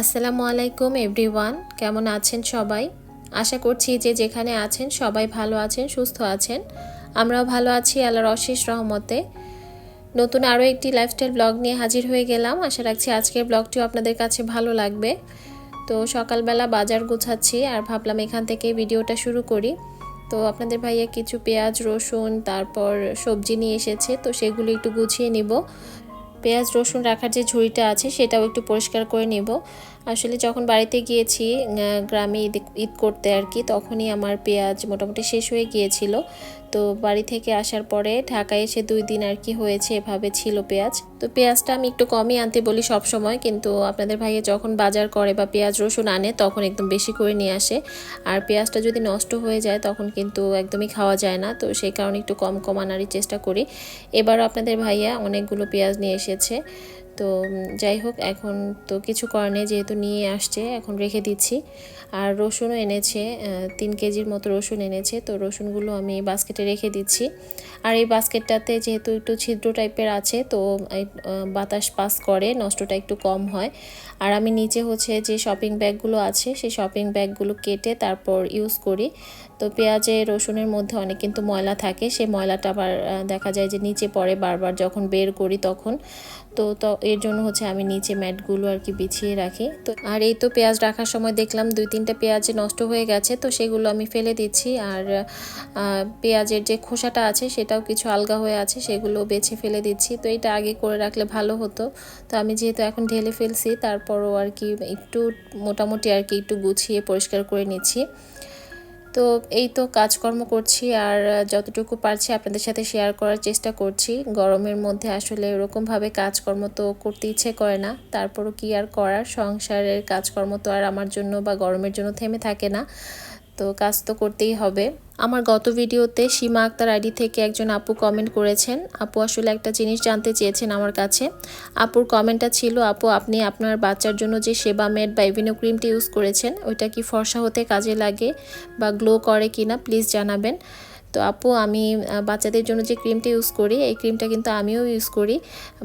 আসসালামু আলাইকুম এভরিওয়ান, কেমন আছেন সবাই? আশা করছি যে যেখানে আছেন সবাই ভালো আছেন, সুস্থ আছেন। আমরাও ভালো আছি, আল্লাহর অশেষ রহমতে। নতুন আরও একটি লাইফস্টাইল ব্লগ নিয়ে হাজির হয়ে গেলাম। আশা রাখছি আজকের ব্লগটিও আপনাদের কাছে ভালো লাগবে। তো সকালবেলা বাজার গোছাচ্ছি আর ভাবলাম এখান থেকে ভিডিওটা শুরু করি। তো আপনাদের ভাইয়া কিছু পেঁয়াজ, রসুন, তারপর সবজি নিয়ে এসেছে, তো সেগুলো একটু গুছিয়ে নিব। পেঁয়াজ রসুন রাখার যে ঝুড়িটা আছে সেটাও একটু পরিষ্কার করে নেব। আসলে যখন বাড়িতে গিয়েছি গ্রামে ঈদ ঈদ করতে আর কি, তখনই আমার পেঁয়াজ মোটামুটি শেষ হয়ে গিয়েছিল। তো বাড়ি থেকে আসার পরে ঢাকায় এসে দুই দিন আর কি হয়েছে, এভাবে ছিল পেঁয়াজ। তো পেঁয়াজটা আমি একটু কমই আনতে বলি সব সময় কিন্তু আপনাদের ভাইয়ে যখন বাজার করে বা পেঁয়াজ রসুন আনে, তখন একদম বেশি করে নিয়ে আসে। আর পেঁয়াজটা যদি নষ্ট হয়ে যায়, তখন কিন্তু একদমই খাওয়া যায় না। তো সেই কারণে একটু কম কম আনারই চেষ্টা করি। এবারও আপনাদের ভাইয়া অনেকগুলো পেঁয়াজ নিয়ে এসেছে। তো যাই হোক, এখন তো কিছু করার নেই, যেহেতু নিয়ে আসছে, এখন রেখে দিচ্ছি। আর রসুনও এনেছে তিন কেজির মতো রসুন এনেছে, তো রসুনগুলো আমি বাস্কেটে রেখে দিচ্ছি। আর এই বাস্কেটটাতে যেহেতু একটু ছিদ্র টাইপের আছে, তো বাতাস পাস করে, নষ্টটা একটু কম হয়। আর আমি নিচে হচ্ছে যে শপিং ব্যাগগুলো আছে, সেই শপিং ব্যাগগুলো কেটে তারপর ইউজ করি। তো পেঁয়াজে, রসুনের মধ্যে অনেক কিন্তু ময়লা থাকে। সেই ময়লাটা আবার দেখা যায় যে নিচে পড়ে বারবার যখন বের করি তখন। তো তো, এর জন্য হচ্ছে আমি নিচে ম্যাটগুলো আর কি বিছিয়ে রাখি। তো আর এই তো পেঁয়াজ রাখার সময় দেখলাম দুই তিনটা পেঁয়াজ নষ্ট হয়ে গেছে। তো সেগুলো আমি ফেলে দিচ্ছি। আর পেঁয়াজের যে খোসাটা আছে সেটাও কিছু আলগা হয়ে আছে, সেগুলো বেছে ফেলে দিচ্ছি। তো এটা আগে করে রাখলে ভালো হতো। তো আমি যেহেতু এখন ঢেলে ফেলছি, তারপরও আর কি একটু মোটামুটি আর কি একটু গুছিয়ে পরিষ্কার করে নিচ্ছি। তো এই তো কাজকর্ম করছি আর যতটুকু পারছি আপনাদের সাথে শেয়ার করার চেষ্টা করছি। গরমের মধ্যে আসলে এরকমভাবে কাজকর্ম তো করতে ইচ্ছে করে না। তারপরও কি আর করার? সংসারের কাজকর্ম তো আর আমার জন্য বা গরমের জন্য থেমে থাকে না। তো কাজ তো করতেই হবে। আমার গত ভিডিওতে সীমা আক্তার আইডি থেকে একজন আপু কমেন্ট করেছেন। আপু আসলে একটা জিনিস জানতে চেয়েছেন আমার কাছে। আপুর কমেন্টটা ছিল, আপু, আপনি আপনার বাচ্চার জন্য যে সেবা মেড বা ইভিনো ক্রিমটি ইউজ করেছেন, ওইটা কি ফর্সা হতে কাজে লাগে বা গ্লো করে কিনা প্লিজ জানাবেন। তো আপু, আমি বাচ্চাদের জন্য যে ক্রিমটা ইউজ করি, এই ক্রিমটা কিন্তু আমিও ইউজ করি।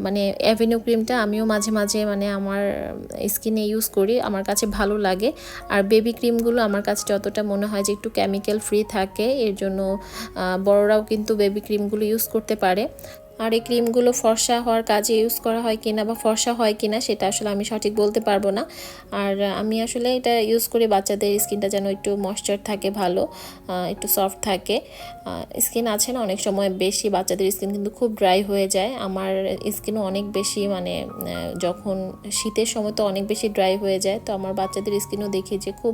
মানে অ্যাভিনিউ ক্রিমটা আমিও মাঝে মাঝে মানে আমার স্কিনে ইউজ করি, আমার কাছে ভালো লাগে। আর বেবি ক্রিমগুলো আমার কাছে যতটা মনে হয় যে একটু কেমিক্যাল ফ্রি থাকে, এর জন্য বড়রাও কিন্তু বেবি ক্রিমগুলো ইউজ করতে পারে। আর এই ক্রিমগুলো ফর্সা হওয়ার কাজে ইউজ করা হয় কিনা বা ফর্সা হয় কিনা সেটা আসলে আমি সঠিক বলতে পারব না। আর আমি আসলে এটা ইউজ করি বাচ্চাদের স্কিনটা যেন একটু ময়শ্চার থাকে ভালো একটু সফট থাকে। স্কিন আছে না, অনেক সময় বেশি বাচ্চাদের স্কিন কিন্তু খুব ড্রাই হয়ে যায়। আমার স্কিনও অনেক বেশি মানে যখন শীতের সময় তো অনেক বেশি ড্রাই হয়ে যায়। তো আমার বাচ্চাদের স্কিনও দেখি যে খুব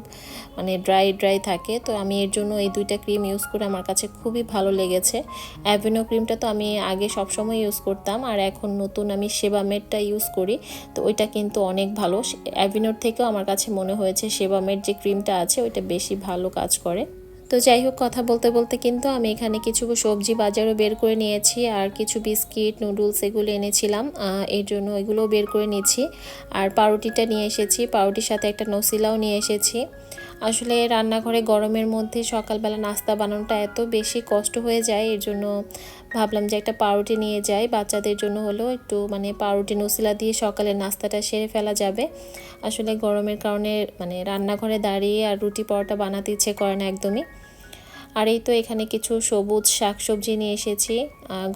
মানে ড্রাই ড্রাই থাকে। তো আমি এর জন্য এই দুইটা ক্রিম ইউজ করে আমার কাছে খুবই ভালো লেগেছে। অ্যাভেনো ক্রিমটা তো আমি আগে সব সবসময় ইউজ করতাম আর এখন নতুন আমি সেবামেডটা ইউজ করি। তো ওইটা কিন্তু অনেক ভালো। অ্যাভিনোর থেকেও আমার কাছে মনে হয়েছে সেবামেড যে ক্রিমটা আছে, ওইটা বেশি ভালো কাজ করে। তো যাই হোক, কথা বলতে বলতে কিন্তু আমি এখানে কিছু সবজি বাজারও বের করে নিয়েছি আর কিছু বিস্কিট, নুডলস এগুলো এনেছিলাম। এর জন্য এগুলোও বের করে নিয়েছি। আর পাউরুটিটা নিয়ে এসেছি। পাউরুটির সাথে একটা নসিলাও নিয়ে এসেছি। আসলে রান্নাঘরে গরমের মধ্যে সকালবেলা নাস্তা বানানোটা এত বেশি কষ্ট হয়ে যায়, এর জন্য ভাবলাম যে একটা পাউরুটি নিয়ে যাই। বাচ্চাদের জন্য হলো একটু মানে পাউরুটি নসিলা দিয়ে সকালে নাস্তাটা সেরে ফেলা যাবে। আসলে গরমের কারণে মানে রান্নাঘরে দাঁড়িয়ে আর রুটি পরোটা বানাতে ইচ্ছে করে না একদমই। আর এই তো এখানে কিছু সবুজ শাকসবজি নিয়ে এসেছি।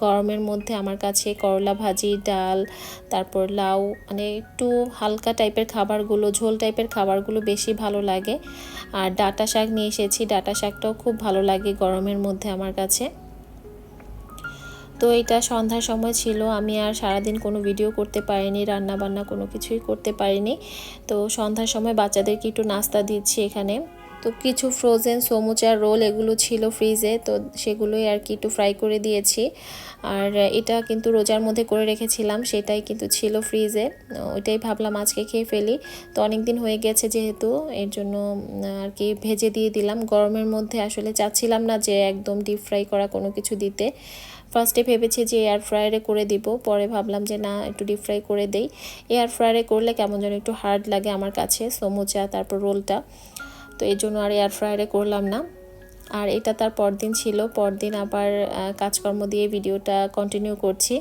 গরমের মধ্যে আমার কাছে করলা ভাজি, ডাল, তারপর লাউ মানে একটু হালকা টাইপের খাবারগুলো, ঝোল টাইপের খাবারগুলো বেশি ভালো লাগে। আর ডাটা শাক নিয়ে এসেছি। ডাটা শাকটাও খুব ভালো লাগে গরমের মধ্যে আমার কাছে। তো এটা সন্ধ্যার সময় ছিল। আমি আর সারাদিন কোনো ভিডিও করতে পারিনি রান্না বান্না কোনো কিছুই করতে পারিনি। তো সন্ধ্যার সময় বাচ্চাদেরকে একটু নাস্তা দিচ্ছি এখানে। তো কিছু ফ্রোজেন সমুচার রোল এগুলো ছিল ফ্রিজে তো সেগুলোই আর কি একটু ফ্রাই করে দিয়েছি। আর এটা কিন্তু রোজার মধ্যে করে রেখেছিলাম, সেটাই কিন্তু ছিল ফ্রিজে ওইটাই ভাবলাম আজকে খেয়ে ফেলি। তো অনেক দিন হয়ে গেছে যেহেতু, এর জন্য আর কি ভেজে দিয়ে দিলাম। গরমের মধ্যে আসলে চাচ্ছিলাম না যে একদম ডিপ ফ্রাই করা কোনো কিছু দিতে। ফার্স্টে ভেবেছি যে এয়ার ফ্রায়ারে করে দিব, পরে ভাবলাম যে না, একটু ডিপ ফ্রাই করে দেই। এয়ার ফ্রায়ারে করলে কেমন যেন একটু হার্ড লাগে আমার কাছে, সমুচা, তারপর রোলটা তো এই জন্য আর এয়ার ফ্রায়ারে করলাম না। আর এটা তার পরদিন ছিল। পরদিন আবার কাজকর্ম দিয়ে ভিডিওটা কন্টিনিউ করছি।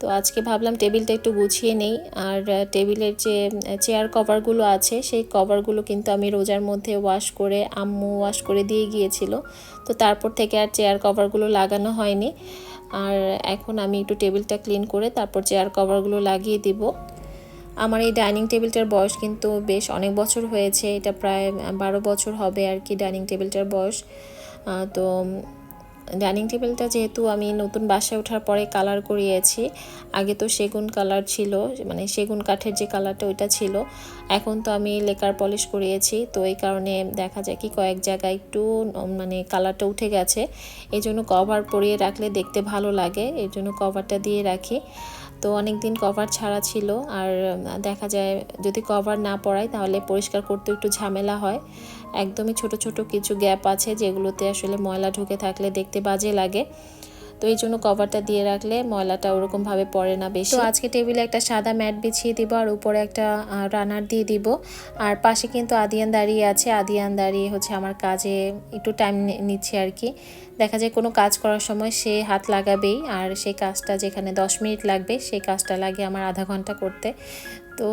তো আজকে ভাবলাম টেবিলটা একটু গুছিয়ে নেই। আর টেবিলের যে চেয়ার কভারগুলো আছে, সেই কভারগুলো কিন্তু আমি রোজার মধ্যে ওয়াশ করে আম্মু ওয়াশ করে দিয়ে গিয়েছিল। তো তারপর থেকে আর চেয়ার কভারগুলো লাগানো হয়নি। আর এখন আমি একটু টেবিলটা ক্লিন করে তারপর চেয়ার কভারগুলো লাগিয়ে দিব। আমার এই ডাইনিং টেবিলটার বয়স কিন্তু বেশ অনেক বছর হয়েছে। এটা প্রায় বারো বছর হবে আর কি ডাইনিং টেবিলটার বয়স। তো, ডাইনিং টেবিলটা যেহেতু আমি নতুন বাসায় ওঠার পরে কালার করিয়েছি, আগে তো সেগুন কালার ছিল মানে সেগুন কাঠের যে কালারটা ওইটা ছিল, এখন তো আমি লেকার পলিশ করিয়েছি। তো এই কারণে দেখা যায় কি কয়েক জায়গায় একটু মানে কালারটা উঠে গেছে। এই জন্য কভার পরিয়ে রাখলে দেখতে ভালো লাগে এই জন্য কভারটা দিয়ে রাখি। তো অনেক দিন কভার ছাড়া ছিল। আর দেখা যায় যদি কভার না পড়ায় তাহলে পরিষ্কার করতে একটু ঝামেলা হয়। একদমই ছোট ছোট কিছু গ্যাপ আছে যেগুলোতে আসলে ময়লা ঢুকে থাকলে দেখতে বাজে লাগে। তো এই জন্য কভারটা দিয়ে রাখলে ময়লাটা ওরকমভাবে পড়ে না বেশি। তো আজকে টেবিলে একটা সাদা ম্যাট বিছিয়ে দিব আর উপরে একটা রানার দিয়ে দিব। আর পাশে কিন্তু আদিয়ান দাঁড়িয়ে আছে। আদিয়ান দাঁড়িয়ে হচ্ছে আমার কাজে একটু টাইম নিচ্ছে আর কি। দেখা যায় কোনো কাজ করার সময় সে হাত লাগাবেই আর সেই কাজটা যেখানে দশ মিনিট লাগবে সেই কাজটা লাগে আমার আধা ঘণ্টা করতে। তো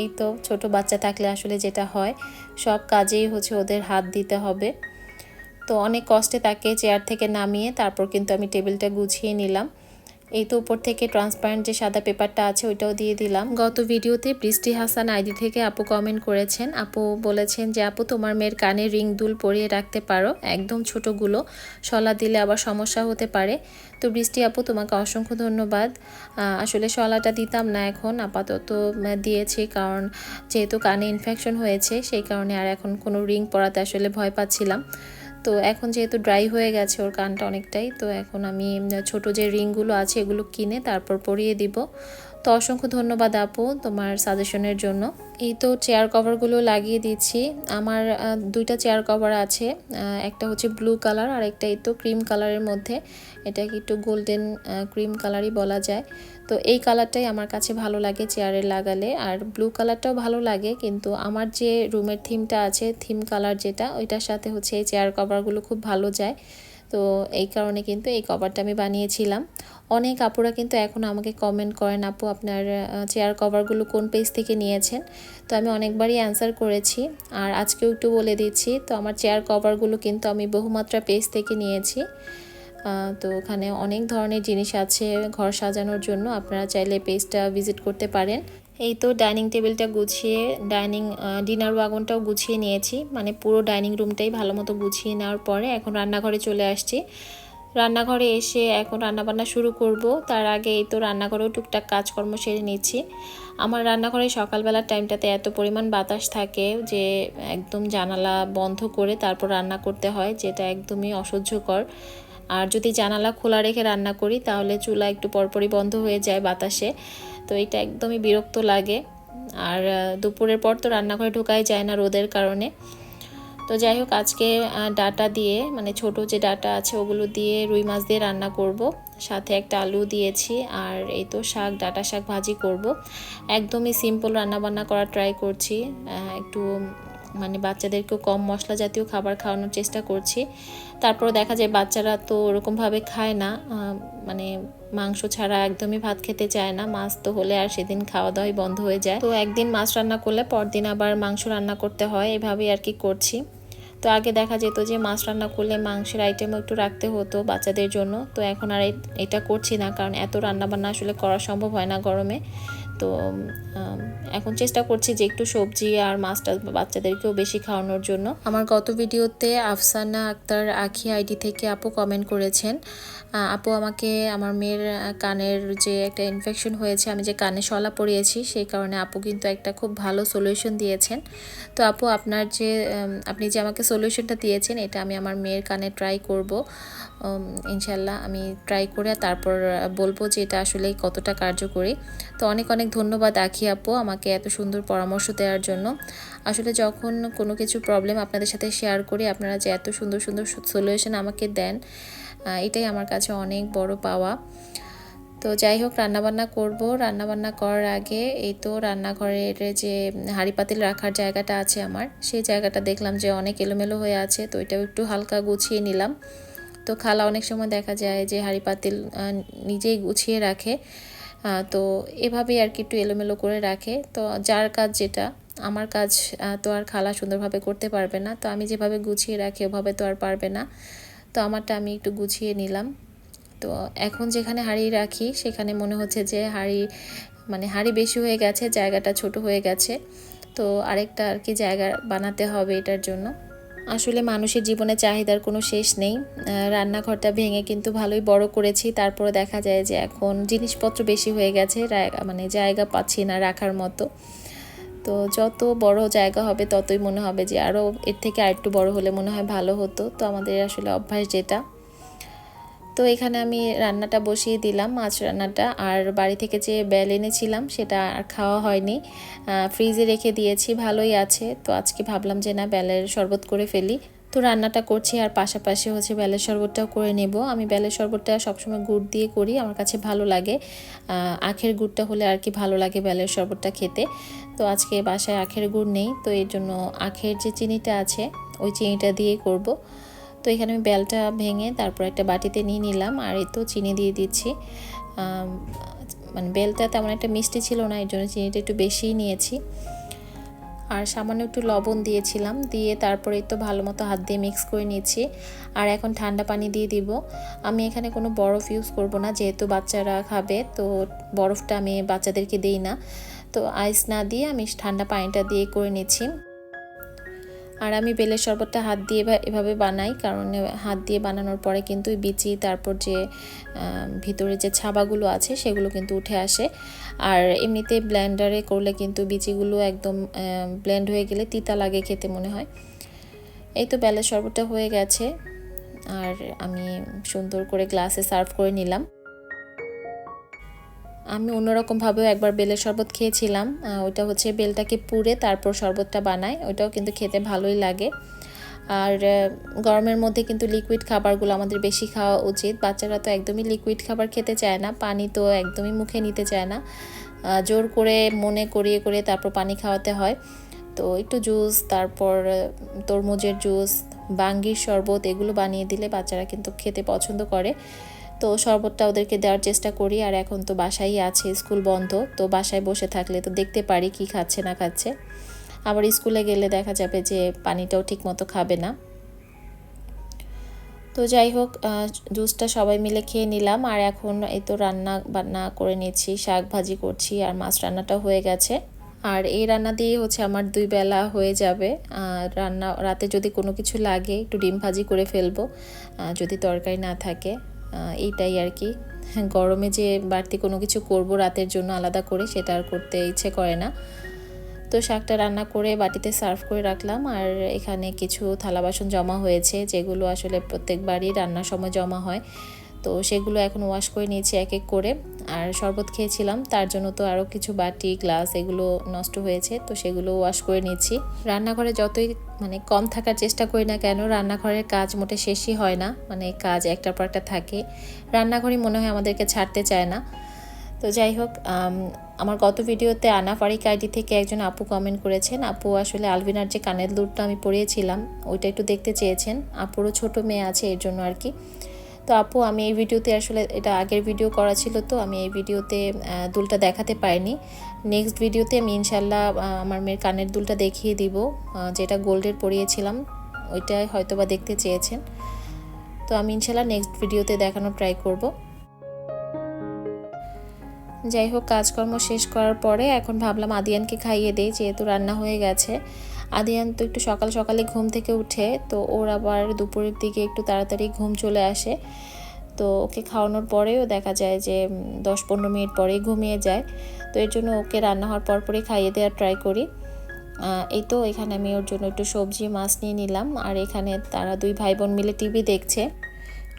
এই তো ছোট বাচ্চা থাকলে আসলে যেটা হয়, সব কাজেই হচ্ছে ওদের হাত দিতে হবে। তো অনেক কষ্টে তাকে চেয়ার থেকে নামিয়ে তারপর কিন্তু আমি টেবিলটা গুছিয়ে নিলাম। এই তো উপর থেকে ট্রান্সপারেন্ট যে সাদা পেপারটা আছে ওইটাও দিয়ে দিলাম। গত ভিডিওতে বৃষ্টি হাসান আইডি থেকে আপু কমেন্ট করেছেন। আপু বলেছেন যে, আপু, তোমার মেয়ের কানে রিং দুল পরিয়ে রাখতে পারো, একদম ছোটগুলো। শলা দিলে আবার সমস্যা হতে পারে। তো বৃষ্টি আপু, তোমাকে অসংখ্য ধন্যবাদ। আসলে শলাটা দিতাম না এখন, আপাতত দিয়েছি কারণ যেহেতু কানে ইনফেকশন হয়েছে, সেই কারণে আর এখন কোনো রিং পরাতে আসলে ভয় পাচ্ছিলাম। তো এখন যেহেতু ড্রাই হয়ে গেছে ওর কানটা অনেকটাই, তো এখন আমি ছোট যে রিংগুলো আছে এগুলো কিনে তারপর পরিয়ে দিব। তো অসংখ্য ধন্যবাদ আপু তোমার সাজেশনের জন্য। এই তো চেয়ার কভারগুলো লাগিয়ে দিচ্ছি। আমার দুইটা চেয়ার কভার আছে। একটা হচ্ছে ব্লু কালার আর একটা এই তো ক্রিম কালারের মধ্যে। এটাকে একটু গোল্ডেন ক্রিম কালারই বলা যায়। তো এই কালারটাই আমার কাছে ভালো লাগে চেয়ারে লাগালে। আর ব্লু কালারটাও ভালো লাগে, কিন্তু আমার যে রুমের থিমটা আছে থিম কালার যেটা, ওইটার সাথে হচ্ছে এই চেয়ার কভারগুলো খুব ভালো যায়। তো এই কারণে কিন্তু এই কভারটা আমি বানিয়েছিলাম। অনেক আপুরা কিন্তু এখন আমাকে কমেন্ট করেন, আপু, আপনার চেয়ার কভারগুলো কোন পেজ থেকে নিয়েছেন? তো আমি অনেকবারই অ্যান্সার করেছি আর আজকেও একটু বলে দিচ্ছি, তো আমার চেয়ার কভারগুলো কিন্তু আমি বহুমাত্রা পেজ থেকে নিয়েছি। তো ওখানে অনেক ধরনের জিনিস আছে ঘর সাজানোর জন্য, আপনারা চাইলে পেজটা ভিজিট করতে পারেন। এই তো ডাইনিং টেবিলটা গুছিয়ে ডাইনিং ডিনার ওয়াগনটাও গুছিয়ে নিয়েছি মানে পুরো ডাইনিং রুমটাই ভালো মতো গুছিয়ে নেওয়ার পরে এখন রান্নাঘরে চলে আসছি। রান্নাঘরে এসে এখন রান্নাবান্না শুরু করব। তার আগে এই তো রান্নাঘরেও টুকটাক কাজকর্ম সেরে নিচ্ছি। আমার রান্নাঘরে সকালবেলার টাইমটাতে এত পরিমাণ বাতাস থাকে যে একদম জানালা বন্ধ করে তারপর রান্না করতে হয়, যেটা একদমই অসহ্যকর। আর যদি জানালা খোলা রেখে রান্না করি, তাহলে চুলা একটু পরপরই বন্ধ হয়ে যায় বাতাসে। তো এটা একদমই বিরক্ত লাগে। আর দুপুরের পর তো রান্নাঘরে ঢোকাই যায় না রোদের কারণে। তো যাই হোক, আজকে ডাটা দিয়ে মানে ছোট যে ডাটা আছে ওগুলো দিয়ে রুই মাছ দিয়ে রান্না করব। সাথে একটা আলু দিয়েছি আর এই তো শাক, ডাটা শাক ভাজি করব। একদমই সিম্পল রান্না বান্না করার ট্রাই করছি। একটু মানে বাচ্চাদেরকেও কম মশলা জাতীয় খাবার খাওয়ানোর চেষ্টা করছি। তারপর দেখা যায় বাচ্চারা তো ওরকমভাবে খায় না। মানে মাংস ছাড়া একদমই ভাত খেতে চায় না। মাছ তো হলে আর সেদিন খাওয়া দাওয়াই বন্ধ হয়ে যায়। তো একদিন মাছ রান্না করলে পরদিন আবার মাংস রান্না করতে হয়। এভাবেই আর কি করছি। তো আগে দেখা যেত যে মাছ রান্না করলে মাংসের আইটেমও একটু রাখতে হতো বাচ্চাদের জন্য। তো এখন আর এটা করছি না, কারণ এত রান্না বান্না আসলে করা সম্ভব হয় না গরমে। তো এখন চেষ্টা করছি যে একটু সবজি আর মাছটা বাচ্চাদেরকেও বেশি খাওয়ানোর জন্য। আমার গত ভিডিওতে আফসানা আক্তার আখি আইডি থেকে আপু কমেন্ট করেছেন। আপু আমাকে, আমার মেয়ের কানের যে একটা ইনফেকশন হয়েছে, আমি যে কানে শলা পরিয়েছি, সেই কারণে আপু কিন্তু একটা খুব ভালো সলিউশন দিয়েছেন। তো আপু, আপনার যে আপনি যে আমাকে সলিউশনটা দিয়েছেন, এটা আমি আমার মেয়ের কানে ট্রাই করব। ইনশাল্লাহ আমি ট্রাই করে তারপর বলব যে এটা আসলে কতটা কার্যকরী। তো অনেক অনেক ধন্যবাদ আখি আপু আমাকে এত সুন্দর পরামর্শ দেওয়ার জন্য। আসলে যখন কোনো কিছু প্রবলেম আপনাদের সাথে শেয়ার করি, আপনারা যে এত সুন্দর সুন্দর সলিউশন আমাকে দেন এটাই আমার কাছে অনেক বড় পাওয়া। তো যাই হোক, রান্নাবান্না করব। রান্নাবান্না করার আগে এই তো রান্নাঘরের যে হাঁড়ি পাতিল রাখার জায়গাটা আছে আমার, সেই জায়গাটা দেখলাম যে অনেক এলোমেলো হয়ে আছে, তো এটাও একটু হালকা গুছিয়ে নিলাম। তো খালা অনেক সময় দেখা যায় যে হাঁড়ি পাতিল নিজেই গুছিয়ে রাখে। তো এভাবেই আর কি একটু এলোমেলো করে রাখে। তো যার কাজ যেটা, আমার কাজ তো আর খালা সুন্দরভাবে করতে পারবে না। তো আমি যেভাবে গুছিয়ে রাখি, ওভাবে তো আর পারবে না। তো আমারটা আমি একটু গুছিয়ে নিলাম। তো এখন যেখানে হাঁড়ি রাখি, সেখানে মনে হচ্ছে যে হাঁড়ি মানে হাঁড়ি বেশি হয়ে গেছে, জায়গাটা ছোট হয়ে গেছে। তো আরেকটা আর কি জায়গা বানাতে হবে এটার জন্য। আসলে মানুষের জীবনে চাহিদার কোনো শেষ নেই। রান্নাঘরটা ভেঙে কিন্তু ভালোই বড় করেছি। তারপরে দেখা যায় যে এখন জিনিসপত্র বেশি হয়ে গেছে মানে জায়গা পাচ্ছি না রাখার মতো। তো যত বড় জায়গা হবে ততই মনে হবে যে আরও এর থেকে আরেকটু বড় হলে মনে হয় ভালো হতো। তো আমাদের আসলে অভ্যাস যেটা। তো এখানে আমি রান্নাটা বসিয়ে দিলাম, মাছ রান্নাটা। আর বাড়ি থেকে যে বেল এনেছিলাম, সেটা আর খাওয়া হয়নি। ফ্রিজে রেখে দিয়েছি, ভালোই আছে। তো আজকে ভাবলাম যে না, বেলের শরবত করে ফেলি। তো রান্নাটা করছি, আর পাশাপাশি হচ্ছে বেলের শরবতটাও করে নেব। আমি বেলের শরবতটা সবসময় গুড় দিয়ে করি, আমার কাছে ভালো লাগে। আখের গুড়টা হলে আর কি ভালো লাগে বেলের শরবতটা খেতে। তো আজকে বাসায় আখের গুড় নেই, তো এর জন্য আখের যে চিনিটা আছে, ওই চিনিটা দিয়ে করব। তো এখানে আমি বেলটা ভেঙে তারপর একটা বাটিতে নিয়ে নিলাম আর এই তো চিনি দিয়ে দিচ্ছি। মানে বেলটা তেমন একটা মিষ্টি ছিল না, এর জন্য চিনিটা একটু বেশিই নিয়েছি। আর সামান্য একটু লবণ দিয়েছিলাম, দিয়ে তারপরে তো ভালো মতো হাত দিয়ে মিক্স করে নিয়েছি। আর এখন ঠান্ডা পানি দিয়ে দিব। আমি এখানে কোনো বরফ ইউজ করব না, যেহেতু বাচ্চারা খাবে, তো বরফটা আমি বাচ্চাদেরকে দিই না। তো আইস না দিয়ে আমি ঠান্ডা পানিটা দিয়ে করে নিচ্ছি। আর আমি বেলের শরবতটা হাত দিয়ে এভাবে বানাই, কারণ হাত দিয়ে বানানোর পরে কিন্তু বিচি, তারপর যে ভিতরে যে ছাবাগুলো আছে সেগুলো কিন্তু উঠে আসে। আর এমনিতে ব্লেন্ডারে করলে কিন্তু বিচিগুলো একদম ব্লেন্ড হয়ে গেলে তিতা লাগে খেতে মনে হয়। এই তো বেলের শরবতটা হয়ে গেছে, আর আমি সুন্দর করে গ্লাসে সার্ভ করে নিলাম। আমি অন্যরকমভাবেও একবার বেলের শরবত খেয়েছিলাম। ওইটা হচ্ছে বেলটাকে পুড়ে তারপর শরবতটা বানায় ওইটাও কিন্তু খেতে ভালোই লাগে। আর গরমের মধ্যে কিন্তু লিকুইড খাবারগুলো আমাদের বেশি খাওয়া উচিত। বাচ্চারা তো একদমই লিকুইড খাবার খেতে চায় না। পানি তো একদমই মুখে নিতে চায় না। জোর করে মনে করিয়ে করে তারপর পানি খাওয়াতে হয়। তো একটু জুস তারপর তরমুজের জুস বাঙ্গির শরবত এগুলো বানিয়ে দিলে বাচ্চারা কিন্তু খেতে পছন্দ করে। তো শরবতটা ওদেরকে দেওয়ার চেষ্টা করি, আর এখন তো বাসায় আছে, স্কুল বন্ধ, তো বাসায় বসে থাকলে তো দেখতে পারি কি খাচ্ছে না খাচ্ছে। আবার স্কুলে গেলে দেখা যাবে যে পানিটাও ঠিক মতো খাবে না। তো যাই হোক জুসটা সবাই মিলে খেয়ে নিলাম, আর এখন এই তো রান্না বান্না করে নিচ্ছি শাক ভাজি করছি, আর মাছ রান্নাটা হয়ে গেছে। আর এই রান্না দিয়ে হচ্ছে আমার দুই বেলা হয়ে যাবে। রান্না, রাতে যদি কোনো কিছু লাগে, একটু ডিম ভাজি করে ফেলব যদি তরকারি না থাকে। এইটাই আর কি। গরমে যে বাড়তি কোনো কিছু করব রাতের জন্য আলাদা করে, সেটা আর করতে ইচ্ছে করে না। তো শাকটা রান্না করে বাটিতে সার্ভ করে রাখলাম, আর এখানে কিছু থালা বাসন জমা হয়েছে, যেগুলো আসলে প্রত্যেকবারই রান্নার সময় জমা হয়। তো সেগুলো এখন ওয়াশ করে নিয়েছি এক এক করে। আর শরবত খেয়েছিলাম, তার জন্য তো আরও কিছু বাটি, গ্লাস এগুলো নষ্ট হয়েছে, তো সেগুলো ওয়াশ করে নিচ্ছি রান্নাঘরে যতই মানে কম থাকার চেষ্টা করি না কেন, রান্নাঘরের কাজ মোটে শেষই হয় না মানে কাজ একটার পর একটা থাকে। রান্নাঘরই মনে হয় আমাদেরকে ছাড়তে চায় না। তো যাই হোক আমার গত ভিডিওতে আনা ফারিক আইডি থেকে একজন আপু কমেন্ট করেছেন। আপু আসলে আলভিনার যে কানের দুলটা আমি পরিয়েছিলাম, ওইটা একটু দেখতে চেয়েছেন। আপুরও ছোট মেয়ে আছে, এর জন্য আর কি। তো আপু, আমি এই ভিডিওতে আসলে এটা আগের ভিডিও করা ছিল তো, আমি এই ভিডিওতে দুলটা দেখাতে পারিনি। নেক্সট ভিডিওতে আমি ইনশাল্লাহ আমার মেয়ের কানের দুলটা দেখিয়ে দিব যেটা গোল্ডের পরিয়েছিলাম, ওইটাই হয়তো বা দেখতে চেয়েছেন। তো আমি ইনশাল্লাহ নেক্সট ভিডিওতে দেখানোর ট্রাই করব। যাই হোক, কাজকর্ম শেষ করার পরে এখন ভাবলাম আদিয়ানকে খাইয়ে দেই, যেহেতু রান্না হয়ে গেছে। আদিয়ান তো একটু সকাল সকালে ঘুম থেকে উঠে, তো ওর আবার দুপুরের দিকে একটু তাড়াতাড়ি ঘুম চলে আসে। তো ওকে খাওয়ানোর পরেও দেখা যায় যে দশ পনেরো মিনিট পরেই ঘুমিয়ে যায়। তো এর জন্য ওকে রান্না হওয়ার পরপরই খাইয়ে দেওয়ার ট্রাই করি। এই তো এখানে আমি ওর জন্য একটু সবজি, মাছ নিয়ে নিলাম। আর এখানে তারা দুই ভাই বোন মিলে টিভি দেখছে।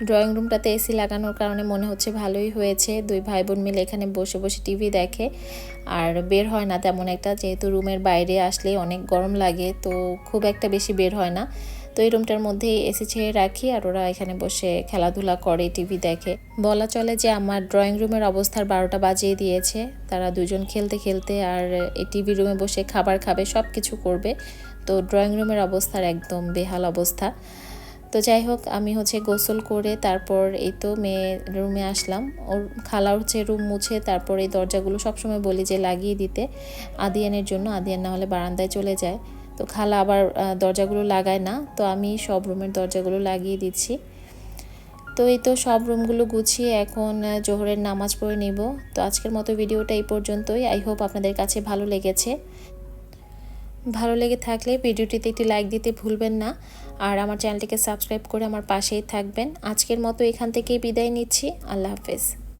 ড্রয়িং রুমটাতে এসি লাগানোর কারণে মনে হচ্ছে ভালোই হয়েছে। দুই ভাই বোন মিলে এখানে বসে বসে টিভি দেখে। আর বের হয় না তেমন একটা, যেহেতু রুমের বাইরে আসলে অনেক গরম লাগে, তো খুব একটা বেশি বের হয় না। তো এই রুমটার মধ্যে এসি ছেড়ে রাখি আর ওরা এখানে বসে খেলাধুলা করে, টিভি দেখে। বলা চলে যে আমার ড্রয়িং রুমের অবস্থার বারোটা বাজিয়ে দিয়েছে। তারা দুজন খেলতে খেলতে আর এই টিভি রুমে বসে খাবার খাবে সব কিছু করবে। তো ড্রয়িং রুমের অবস্থার একদম বেহাল অবস্থা। তো যাই হোক, আমি হচ্ছে গোসল করে তারপর এই তো মেয়ে রুমে আসলাম। ওর খালা হচ্ছে রুম মুছে তারপর এই দরজাগুলো সবসময় বলি যে লাগিয়ে দিতে। আদিয়ানের জন্য, আদিয়ান না হলে বারান্দায় চলে যায়। তো খালা আবার দরজাগুলো লাগায় না, তো আমি সব রুমের দরজাগুলো লাগিয়ে দিচ্ছি। তো এই তো সব রুমগুলো গুছিয়ে এখন জোহরের নামাজ পড়ে নিব। তো আজকের মতো ভিডিওটা এই পর্যন্তই। আই হোপ আপনাদের কাছে ভালো লেগেছে। ভালো লেগে থাকলে ভিডিওটিতে একটি লাইক দিতে ভুলবেন না। আর আমার চ্যানেলটিকে সাবস্ক্রাইব করে আমার পাশেই থাকবেন। আজকের মতো এখান থেকেই বিদায় নিচ্ছি। আল্লাহ হাফেজ।